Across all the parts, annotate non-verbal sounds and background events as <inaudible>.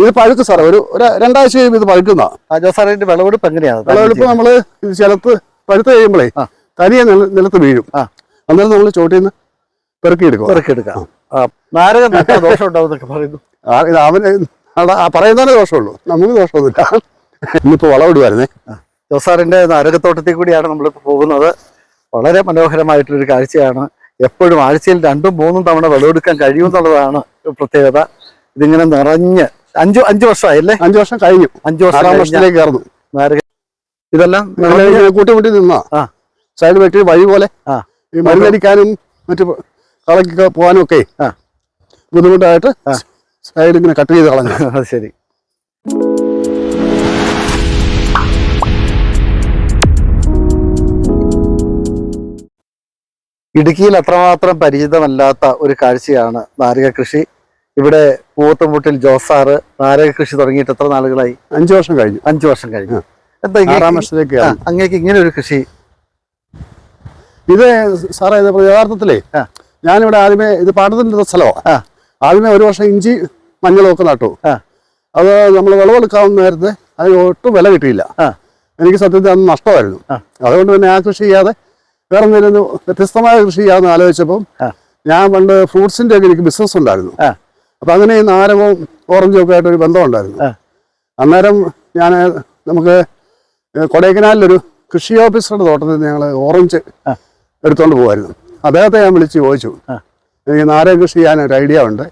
ഇത് പഴുക്ക് സാറേ. ഒരു രണ്ടാഴ്ച കഴിയുമ്പോൾ ഇത് പഴുക്കുന്ന. വിളവെടുപ്പ് എങ്ങനെയാണ്? വിളവെടുപ്പ് നമ്മൾ ചിലത്ത് പഴുത്ത് കഴിയുമ്പോഴേ തനിയെ നില- നിലത്ത് വീഴും. അന്നേരം നമ്മൾ ചോട്ടിൽ നിന്ന് പെറുക്കിയെടുക്കാം. ആ, നാരകം ദോഷം ഉണ്ടാവും പറയുന്നു. ഇത് അവന് ദോഷമുള്ളൂ. നമുക്ക് ദോഷമൊന്നുമില്ല. ഇന്നിപ്പോ വളവിടുവായിരുന്നേ. ജോസാറിന്റെ നാരകത്തോട്ടത്തിൽ കൂടിയാണ് നമ്മളിപ്പോൾ പോകുന്നത്. വളരെ മനോഹരമായിട്ടുള്ളൊരു കാഴ്ചയാണ്. എപ്പോഴും ആഴ്ചയിൽ രണ്ടും മൂന്നും തവണ വിളവെടുക്കാൻ കഴിയുമെന്നുള്ളതാണ് പ്രത്യേകത. ഇതിങ്ങനെ നിറഞ്ഞ് അഞ്ചു അഞ്ചു വർഷമായില്ലേ അഞ്ചു വർഷം കഴിഞ്ഞു അഞ്ചു വർഷം ആറാം വർഷത്തിലേക്ക് കയറുന്നു നാരക ഇതെല്ലാം നമ്മൾ നിറഞ്ഞ് ഇങ്ങനെ കൂട്ടി കൂട്ടി നിന്നാ ആ. സൈഡ് വെട്ടി വഴി പോലെ ആ. ഈ മരുന്നടിക്കാനും മറ്റു കളക്കൊക്കെ പോകാനും ഒക്കെ. ബുദ്ധിമുട്ടായിട്ട് ആ. സൈഡ് ഇങ്ങനെ കട്ട് ചെയ്ത് കളഞ്ഞു <laughs> അത് ശരി ഇടുക്കിയിൽ അത്രമാത്രം പരിചിതമല്ലാത്ത ഒരു കാഴ്ചയാണ് നാരിക കൃഷി ഇവിടെ പൂവത്തുംമുട്ടിൽ ജോസാറ് നാരക കൃഷി തുടങ്ങിയിട്ട് എത്ര നാളുകളായി? അഞ്ചു വർഷം കഴിഞ്ഞു. അഞ്ചു വർഷം കഴിഞ്ഞു. എന്താ വർഷത്തിലേക്ക് അങ്ങേക്ക് ഇങ്ങനെ ഒരു കൃഷി? ഇത് സാറേ ഇത് യഥാർത്ഥത്തിലേ. ഞാനിവിടെ ആദ്യമേ ഇത് പാടത്തിന്റെ സ്ഥലമാണ്. ആദ്യമേ ഒരു വർഷം ഇഞ്ചി മഞ്ഞളൊക്കെ നട്ടു. അത് നമ്മൾ വിളവെടുക്കാവുന്ന നേരത്തെ അതിന് ഒട്ടും വില കിട്ടിയില്ല. എനിക്ക് സത്യത്തിൽ അന്ന് നഷ്ടമായിരുന്നു. അതുകൊണ്ട് പിന്നെ ആ കൃഷി ചെയ്യാതെ വേറെ എന്തെങ്കിലും വ്യത്യസ്തമായ കൃഷി ചെയ്യാമെന്ന് ആലോചിച്ചപ്പം ഞാൻ പണ്ട് ഫ്രൂട്ട്സിന്റെ ഒക്കെ എനിക്ക് ബിസിനസ് ഉണ്ടായിരുന്നു. അപ്പൊ അങ്ങനെ ഈ നാരകവും ഓറഞ്ചും ഒക്കെ ആയിട്ടൊരു ബന്ധമുണ്ടായിരുന്നു. അന്നേരം ഞാൻ നമുക്ക് കൊടൈക്കനാലിലൊരു കൃഷി ഓഫീസറുടെ തോട്ടത്തിൽ നിന്ന് ഞങ്ങൾ ഓറഞ്ച് എടുത്തുകൊണ്ട് എടുത്തോണ്ട് പോകുമായിരുന്നു അദ്ദേഹത്തെ ഞാൻ വിളിച്ച് ചോദിച്ചു. എനിക്ക് നാരക കൃഷി ചെയ്യാൻ ഒരു ഐഡിയ ഉണ്ട്.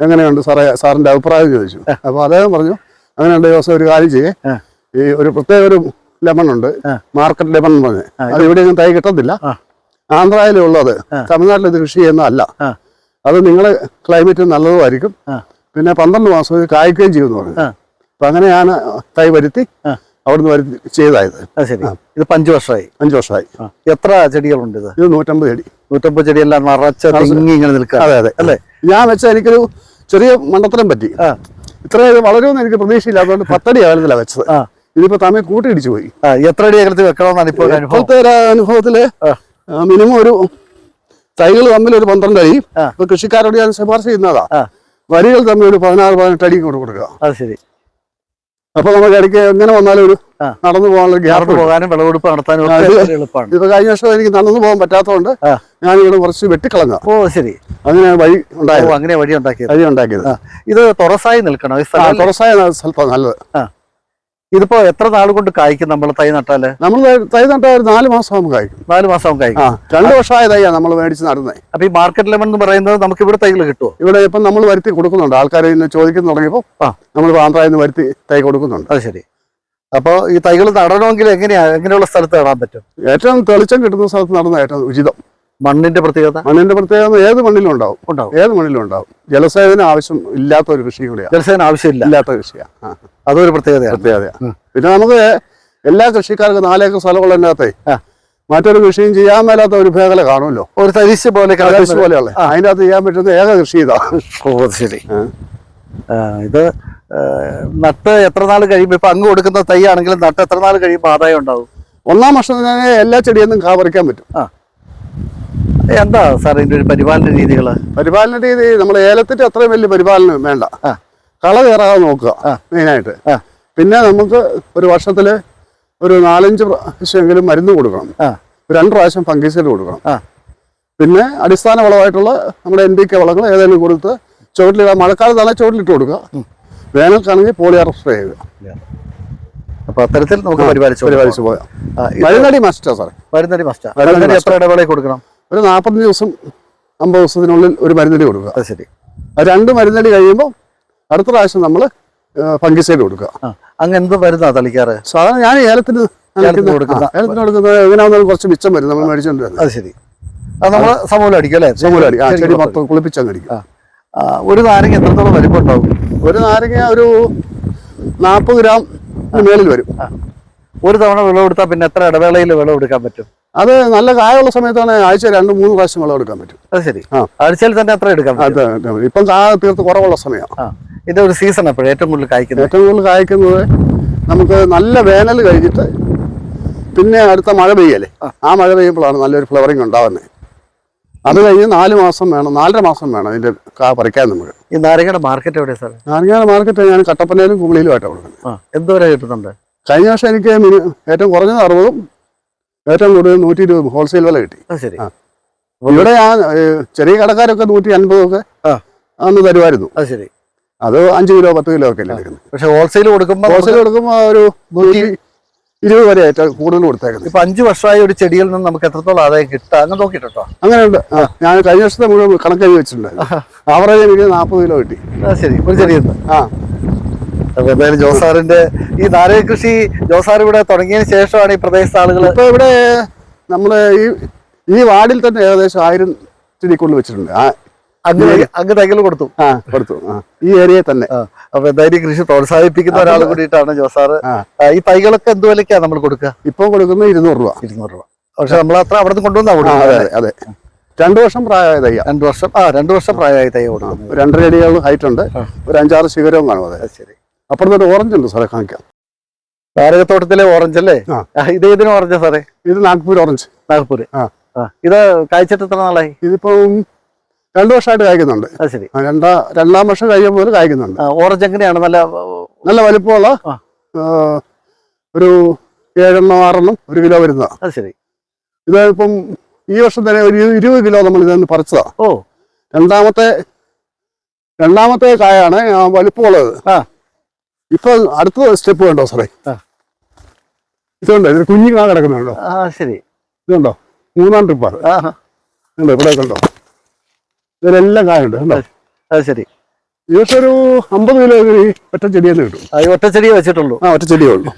എങ്ങനെയുണ്ട് സാറേ സാറിന്റെ അഭിപ്രായം ചോദിച്ചു. അപ്പോൾ അദ്ദേഹം പറഞ്ഞു അങ്ങനെയുണ്ട് ദിവസം ഒരു കാര്യം ചെയ്യേ. ഈ ഒരു പ്രത്യേക ഒരു ലെമൺ ഉണ്ട്. മാർക്കറ്റ് ലെമൺ എന്ന് പറഞ്ഞ്. അത് ഇവിടെ ഒന്നും തൈ കിട്ടത്തില്ല. ആന്ധ്രയിലുള്ളത് തമിഴ്നാട്ടിൽ ഇത് കൃഷി ചെയ്യുന്നതല്ല. അത് നിങ്ങളെ ക്ലൈമറ്റ് നല്ലതുമായിരിക്കും. പിന്നെ പന്ത്രണ്ട് മാസം ഇത് കായ്ക്കുകയും ചെയ്യുമെന്ന് പറഞ്ഞു. അപ്പൊ അങ്ങനെയാണ് തൈ വരുത്തി അവിടുന്ന് വരുത്തി ചെയ്തായത്. ഇത് അഞ്ചു വർഷമായി. അഞ്ചു വർഷമായി. എത്ര ചെടികളുണ്ട് ഇത്? ഇത് നൂറ്റമ്പത് ചെടി. നൂറ്റമ്പത് ചെടിയെല്ലാം നിറച്ച ഇങ്ങനെ നിൽക്കുക. അതെ അതെ. അല്ലേ? ഞാൻ വെച്ച എനിക്കൊരു ചെറിയ മണ്ടത്തരം പറ്റി. ഇത്രയും ഇത്ര ഇത് വളരുമെന്ന് എനിക്ക് പ്രതീക്ഷയില്ലാത്തതുകൊണ്ട് പത്തടി അകലത്തിലാണ് വെച്ചത്. ഇതിപ്പോ തമ്മിൽ കൂട്ടിയിടിച്ചു പോയി. എത്ര അടി അകലത്തിൽ വെക്കണമെന്നാണ് ഇപ്പോൾ ഇപ്പോഴത്തെ അനുഭവത്തിൽ മിനിമം ഒരു തൈകൾ തമ്മിൽ ഒരു പന്ത്രണ്ട് അടി. ഇപ്പൊ കൃഷിക്കാരോട് ഞാൻ ശുപാർശ ചെയ്യുന്നതാ. വരികൾ തമ്മിൽ ഒരു പതിനാറ് പതിനെട്ട് അടി കൊണ്ട് കൊടുക്കുക. അത് ശരി. അപ്പൊ നമുക്ക് ഇടയ്ക്ക് എങ്ങനെ വന്നാലും ഒരു നടന്നു പോകാനുള്ള ഗ്യാപ്പ് പോകാനും വിളവെടുപ്പ് നടത്താനും എളുപ്പമാണ്. ഇപ്പൊ കഴിഞ്ഞ വർഷം എനിക്ക് നടന്നു പോകാൻ പറ്റാത്തതുകൊണ്ട് ഞാൻ ഇവിടെ കുറച്ച് വെട്ടിക്കളഞ്ഞ ഓ ശരി. അങ്ങനെ വഴി ഉണ്ടായത്. അങ്ങനെ വഴി ഉണ്ടാക്കിയത്. വഴി ഉണ്ടാക്കിയത്. ഇത് തുറസായി നിൽക്കണം? തുറസായ സ്ഥലത്താണ് നല്ലത്. ഇതിപ്പോ എത്ര നാൾ കൊണ്ട് കായ്ക്കും നമ്മൾ തൈ നട്ടാൽ? നമ്മൾ തൈ നട്ടാൽ ഒരു നാല് മാസം കായ്ക്കും. നാല് മാസം കായ്ക്കും. ആ രണ്ട് വർഷമായ തൈയാ നമ്മൾ മേടിച്ച് നടന്നേ. അപ്പൊ ഈ മാർക്കറ്റ് ലെമൺ എന്ന് പറയുന്നത് നമുക്ക് ഇവിടെ തൈകൾ കിട്ടുമോ ഇവിടെ ഇപ്പം നമ്മൾ വരുത്തി കൊടുക്കുന്നുണ്ട്. ആൾക്കാർ ഇന്ന് ചോദിക്കുന്നു തുടങ്ങിയപ്പോൾ ആ. നമ്മൾ ആന്ധ്രയിൽ നിന്ന് വരുത്തി തൈ കൊടുക്കുന്നുണ്ട്. അത് ശരി. അപ്പൊ ഈ തൈകൾ നടണമെങ്കിൽ എങ്ങനെയാ? എങ്ങനെയുള്ള സ്ഥലത്ത് നടാൻ പറ്റും? ഏറ്റവും തെളിച്ചം കിട്ടുന്ന സ്ഥലത്ത് നടന്ന ഏറ്റവും ഉചിതം. മണ്ണിന്റെ പ്രത്യേകത? മണ്ണിന്റെ പ്രത്യേകത ഏത് മണ്ണിലും ഉണ്ടാവും. ഉണ്ടാവും. ഏത് മണ്ണിലും ഉണ്ടാവും. ജലസേചന ആവശ്യം ഇല്ലാത്ത ഒരു കൃഷി കൂടിയാണ് ജലസേചന ആവശ്യമില്ല. ഇല്ലാത്ത കൃഷിയാണ് അതൊരു പ്രത്യേകതയാണ്. പ്രത്യേകതയാണ് പിന്നെ നമുക്ക് എല്ലാ കൃഷിക്കാർക്കും നാലേക്കർ സ്ഥലമുള്ളതിനകത്തെ. മറ്റൊരു കൃഷിയും ചെയ്യാൻ മേലാത്ത ഒരു മേഖല കാണുമല്ലോ. ഒരു തരിശ് പോലെ പോലെയുള്ള. അതിന്റെ അകത്ത് ചെയ്യാൻ പറ്റുന്ന ഏക കൃഷി ഇതാ. ഓ ശരി. ഇത് നട്ട് എത്ര നാൾ കഴിയുമ്പോൾ ഇപ്പൊ അങ്ങ് കൊടുക്കുന്ന തൈ ആണെങ്കിലും നട്ട് എത്ര നാൾ കഴിയുമ്പോൾ ആദായം ഉണ്ടാവും? ഒന്നാം വർഷം തന്നെ എല്ലാ ചെടിയൊന്നും കാവറിക്കാൻ പറ്റും. പറ്റും എന്താ സാർ ഇതിന്റെ ഒരു പരിപാലന രീതികൾ പരിപാലന രീതി നമ്മൾ ഏലത്തിന്റെ അത്രയും വലിയ പരിപാലനം വേണ്ട. കള കയറാതെ നോക്കുക. മെയിനായിട്ട്. പിന്നെ നമുക്ക് ഒരു വർഷത്തിൽ ഒരു നാലഞ്ച് പ്രാവശ്യമെങ്കിലും മരുന്ന് കൊടുക്കണം. രണ്ട് പ്രാവശ്യം ഫംഗിസൈഡ് കൊടുക്കണം. പിന്നെ അടിസ്ഥാന വളമായിട്ടുള്ള നമ്മുടെ എൻ ഡി കെ വളങ്ങൾ ഏതെങ്കിലും കൊടുത്ത് ചുവട്ടിലിടാൻ മഴക്കാലത്താണ് ചുവട്ടിലിട്ട് കൊടുക്കുക. വേനൽക്കാണെങ്കിൽ പോളിയാർ സ്പ്രേ ചെയ്യുക. അപ്പൊ അത്തരത്തിൽ നമുക്ക് പരിപാലിച്ച് പരിപാലിച്ചു പോകാം. മരുന്നടി മസ്റ്റാ സാറേ. മരുന്നടി മസ്റ്റാ മരുന്നടി എത്ര ഇടവേളയിൽ കൊടുക്കണം? ഒരു നാൽപ്പത്തഞ്ച് ദിവസം അമ്പത് ദിവസത്തിനുള്ളിൽ ഒരു മരുന്നടി കൊടുക്കുക. അത് ശരി. ആ രണ്ട് മരുന്നടി കഴിയുമ്പോൾ അടുത്ത പ്രാവശ്യം നമ്മൾ ഫംഗിസൈഡ് കൊടുക്കുക. അങ്ങനെ അങ്ങ് എന്ത് മരുന്നാ തളിക്കാറ്? സാധാരണ ഞാൻ ഏലത്തിന് ഏലത്തിന് കൊടുക്കുന്ന- ആ, ഏലത്തിന് കൊടുക്കുന്നത് എങ്ങനെയാണെന്നാലും കുറച്ച് മിച്ചം വരും നമ്മൾ മേടിച്ചോണ്ട് അത് ശരി. അത് നമ്മൾ സമൂലം അടിക്കും അല്ലേ? സമൂലം ചെടി മൊത്തം. കുളിപ്പിച്ചങ്ങ് അടിക്കും. ആ. ആ, ഒരു നാരങ്ങ എത്രത്തോളം വലിപ്പം ഉണ്ടാവും ഒരു നാരങ്ങ ഒരു നാൽപ്പത് ഗ്രാം മേളിൽ വരും. ഒരു തവണ വിളവെടുത്താൽ പിന്നെ എത്ര ഇടവേളയിൽ വിളവെടുക്കാൻ പറ്റും? അത് നല്ല കായുള്ള സമയത്താണ് ആഴ്ച രണ്ട് മൂന്ന് പ്രാവശ്യം വെള്ളം എടുക്കാൻ പറ്റും. അത് ശരി. ആഴ്ചയിൽ തന്നെ അത്ര എടുക്കാം ഇപ്പം കാ തീർത്ത് കുറവുള്ള സമയമാണ് ഇത് ഇതിന്റെ ഒരു സീസൺ എപ്പോഴും ഏറ്റവും കൂടുതൽ കായ്ക്കുന്നത്? ഏറ്റവും കൂടുതൽ കായ്ക്കുന്നത് നമുക്ക് നല്ല വേനൽ കഴിഞ്ഞിട്ട് പിന്നെ അടുത്ത മഴ പെയ്യല്ലേ? ആ. മഴ പെയ്യുമ്പോഴാണ് നല്ലൊരു ഫ്ലവറിങ് ഉണ്ടാവുന്നത് അത് കഴിഞ്ഞ് നാല് മാസം വേണം നാലര മാസം വേണം അതിന്റെ കാ പറിക്കാൻ നമുക്ക്. ഈ നാരങ്ങയുടെ മാർക്കറ്റ് എവിടെ സാർ നാരങ്ങയുടെ മാർക്കറ്റ് ഞാൻ കട്ടപ്പനയിലും കുമളിയിലും ആയിട്ടാണ് കൊടുക്കുന്നത്. എന്തോരം കിട്ടുന്നുണ്ട്? കഴിഞ്ഞ വർഷം എനിക്ക് ഏറ്റവും കുറഞ്ഞത് അറുപതും ഏറ്റവും കൂടുതൽ നൂറ്റി ഇരുപത് ഹോൾസെയിൽ വില കിട്ടി. ഇവിടെ ആ. ചെറിയ കടക്കാരൊക്കെ നൂറ്റി അൻപതൊക്കെ. അന്ന് തരുമായിരുന്നു. അത് ശരി. അത് അഞ്ച് കിലോ പത്ത് കിലോ ഒക്കെ പക്ഷെ ഹോൾസെയിൽ കൊടുക്കുമ്പോൾ ഹോൾസെയിൽ കൊടുക്കുമ്പോൾ ഒരു നൂറ്റി ഇരുപത് വരെ കൂടുതൽ കൊടുത്തേക്കുന്നത്. ഇപ്പൊ അഞ്ചു വർഷമായി ഒരു ചെടിയിൽ നിന്ന് നമുക്ക് എത്രത്തോളം ആദായം കിട്ടുക അങ്ങനെ നോക്കിട്ടോ അങ്ങനെയുണ്ട്. ഞാൻ കഴിഞ്ഞ വർഷത്തെ മുഴുവൻ കണക്കായി വെച്ചിട്ടുണ്ട് ആവറേജ് എനിക്ക് നാൽപ്പത് കിലോ കിട്ടി. ശരി. ഒരു ചെടിയിൽ നിന്ന്. ആ. അപ്പൊ എന്തായാലും ജോസാറിന്റെ ഈ നാരക കൃഷി ജോസാർ ഇവിടെ തുടങ്ങിയതിന് ശേഷമാണ് ഈ പ്രദേശത്തെ ആളുകൾ ഇപ്പൊ ഇവിടെ നമ്മൾ ഈ ഈ വാർഡിൽ തന്നെ ഏകദേശം ആയിരം ചെടി കൊണ്ട് വെച്ചിട്ടുണ്ട്. അങ്ങ് തൈകൾ കൊടുത്തു. ആ കൊടുത്തു. ഈ ഏരിയയിൽ തന്നെ. അപ്പൊ എന്തായാലും ഈ കൃഷി പ്രോത്സാഹിപ്പിക്കുന്ന ഒരാൾ കൂടിയിട്ടാണ് ജോസാറ്. ആ, ഈ തൈകളൊക്കെ എന്ത് വിലക്കാ നമ്മൾ കൊടുക്കുക? ഇപ്പൊ കൊടുക്കുന്നത് ഇരുന്നൂറ് രൂപ. ഇരുന്നൂറ് രൂപ. പക്ഷെ നമ്മൾ അത്ര അവിടെ നിന്ന് കൊണ്ടുവന്നാ കൊടുക്കുന്നത് അതെ രണ്ടു വർഷം പ്രായമായ തയ്യ രണ്ടു വർഷം ആ രണ്ടു വർഷം പ്രായമായി തൈ കൊടുക്കും രണ്ടര അടികളും ഹൈറ്റ് ഉണ്ട്. ഒരു അഞ്ചാറ് ശിഖരവും കാണും അതെ. അത് ശരി അപ്പുറത്തൊരു ഓറഞ്ച് ഉണ്ട് സാറേ കാണിക്കാം. നാരകത്തോട്ടത്തിലെ ഓറഞ്ച് അല്ലേ? ഇത് ഏതിനും ഓറഞ്ചാ സാറേ? ഇത് നാഗ്പൂർ ഓറഞ്ച് നാഗ്പൂർ ആ. ഇത് കായ്ച്ചിട്ട് എത്ര നാളായി? ഇതിപ്പം രണ്ടു വർഷമായിട്ട് കായ്ക്കുന്നുണ്ട്. ശരി. രണ്ടാ രണ്ടാം വർഷം കഴിയുമ്പോൾ മുതൽ കായ്ക്കുന്നുണ്ട്. ഓറഞ്ച് എങ്ങനെയാണ്? നല്ല നല്ല വലിപ്പമുള്ള ഒരു ഏഴെണ്ണം ആറെണ്ണം ഒരു കിലോ വരുന്നതാണ് അത് ശരി. ഇത് ഇപ്പം ഈ വർഷം തന്നെ ഒരു ഇരുപത് കിലോ നമ്മൾ ഇതിൽ പറിച്ചതാ. ഓ. രണ്ടാമത്തെ രണ്ടാമത്തെ കായാണ് വലിപ്പമുള്ളത്. ആ. ഇപ്പൊ അടുത്ത സ്റ്റെപ്പ് കണ്ടോ സാറേ. ഇതുണ്ടോ? ഇതിന് കുഞ്ഞു കാ കിടക്കുന്നുണ്ടോ? ആ ശരി. ഇതുണ്ടോ? മൂന്നാം ട്രിപ്പാണ് ഇവിടെ കണ്ടോ ഇതിലെല്ലാം കായുണ്ട് കണ്ടോ? അത് ശരി. ഇതൊക്കെ ഒരു അമ്പത് കിലോ ഒറ്റ ചെടിയെന്ന് കിട്ടും. ഒറ്റ ചെടിയേ വെച്ചിട്ടുള്ളൂ. ആ ഒറ്റ ചെടിയേ ഉള്ളൂ.